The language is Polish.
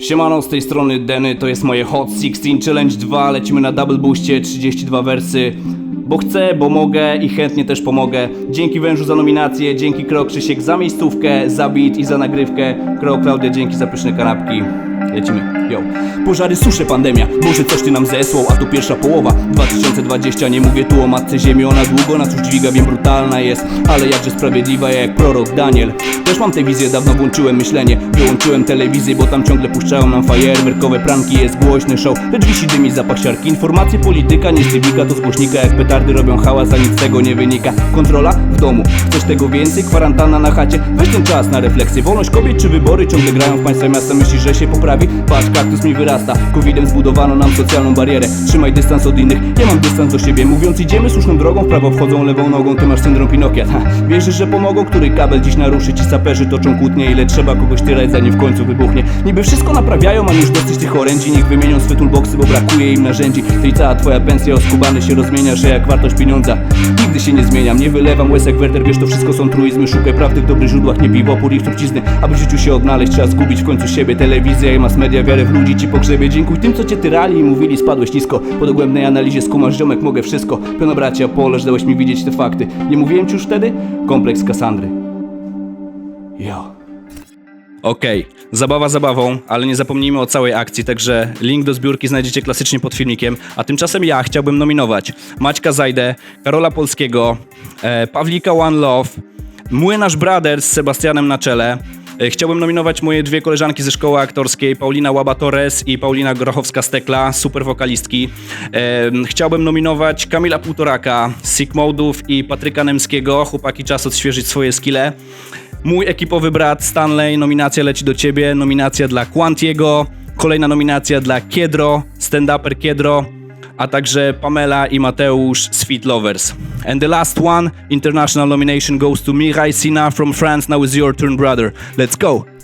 Siemano, z tej strony Deny, to jest moje Hot 16 Challenge 2, lecimy na double boostie, 32 wersy, bo chcę, bo mogę i chętnie też pomogę. Dzięki Wężu za nominację, dzięki Kreo Krzysiek za miejscówkę, za beat i za nagrywkę, Kreo Klaudia dzięki za pyszne kanapki. Lecimy, yo. Pożary, susze, pandemia, może coś ty nam zesłał, a tu pierwsza połowa. 2020, nie mówię tu o matce ziemi, ona długo nas już dźwiga, wiem brutalna jest, ale jakże sprawiedliwa jak prorok Daniel. Też mam tę wizję, dawno włączyłem myślenie, wyłączyłem telewizję, bo tam ciągle puszczają nam fajerwerkowe pranki, jest głośny show, lecz wisi dymi zapach siarki, informacje polityka, nie z tybika, to z głośnika, jak petardy robią hałas, a nic z tego nie wynika. Kontrola w domu, chcesz tego więcej, kwarantanna na chacie, weź ten czas na refleksję, wolność kobiet czy wybory ciągle grają w państwa miasta, myślisz, że się poprawi? Patrz, kaktus mi wyrasta, covidem zbudowano nam socjalną barierę, trzymaj dystans od innych, ja mam dystans do siebie, mówiąc idziemy słuszną drogą, w prawo wchodzą lewą nogą, ty masz syndrom Pinokia, ha, wierzysz, że pomogą, który kabel dziś naruszy, ci saperzy toczą kłótnie, ile trzeba kogoś tyrać, zanim w końcu wybuchnie, niby wszystko naprawiają, mam już dosyć tych orędzi, niech wymienią swe toolboxy, bo brakuje im narzędzi, ty i cała twoja pensja oskubany się rozmienia, że jak wartość pieniądza, nigdy się nie zmieniam, nie wylewam łezek werter, wiesz, to wszystko są truizmy, szukaj prawdy w dobrych źródłach, nie piwopór i trucizny, aby w życiu się odnaleźć, trzeba zgubić w końcu siebie, telewizja i mass media, wiarę w ludzi ci pogrzebie, dziękuj tym, co cię tyrali i mówili, spadłeś nisko, po dogłębnej analizie skumasz, ziomek, mogę wszystko, piona bracia, pole, że dałeś mi widzieć te fakty, nie mówiłem ci już wtedy? Kompleks Kasandry. Jo. Okej, zabawa zabawą, ale nie zapomnijmy o całej akcji, także link do zbiórki znajdziecie klasycznie pod filmikiem. A tymczasem ja chciałbym nominować Maćka Zajdę, Karola Polskiego, e, Pawlika One Love, Młynarz Brothers z Sebastianem na czele. E, Chciałbym nominować moje dwie koleżanki ze szkoły aktorskiej, Paulina Łaba Torres i Paulina Grochowska-Stekla, super wokalistki. E, Chciałbym nominować Kamila Półtoraka Modów i Patryka Nemskiego, chłopaki czas odświeżyć swoje skille. Mój ekipowy brat Stanley, nominacja leci do ciebie, nominacja dla Quantiego, kolejna nominacja dla Kiedro, stand-uper Kiedro, a także Pamela i Mateusz z Fit Lovers. And the last one, international nomination goes to Mirai Sina from France, now is your turn brother. Let's go!